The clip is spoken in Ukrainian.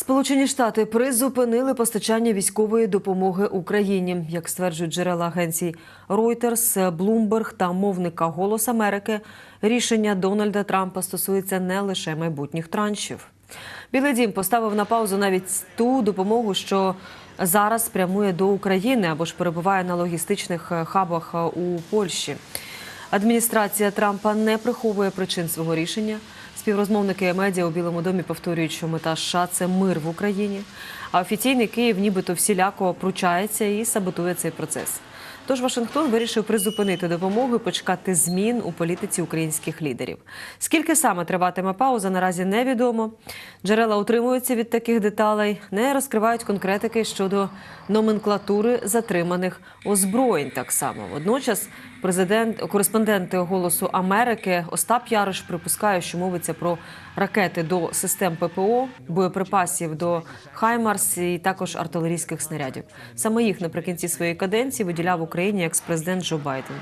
Сполучені Штати призупинили постачання військової допомоги Україні, як стверджують джерела агенцій Reuters, Bloomberg та мовника Голос Америки. Рішення Дональда Трампа стосується не лише майбутніх траншів. Білий дім поставив на паузу навіть ту допомогу, що зараз прямує до України або ж перебуває на логістичних е, хабах е, у Польщі. Адміністрація Трампа не приховує причин свого рішення. Співрозмовники медіа у Білому домі повторюють, що мета США – це мир в Україні. А офіційний Київ нібито всіляко пручається і саботує цей процес. Тож Вашингтон вирішив призупинити допомогу і почекати змін у політиці українських лідерів. Скільки саме триватиме пауза, наразі невідомо. Джерела утримуються від таких деталей, не розкривають конкретики щодо номенклатури затриманих озброєнь. Так само водночас президент кореспонденти Голосу Америки Остап Ярош припускає, що мовиться про ракети до систем ППО, боєприпасів до Хаймарс і також артилерійських снарядів. Саме їх наприкінці своєї каденції виділяв Україні екс-президент Джо Байден.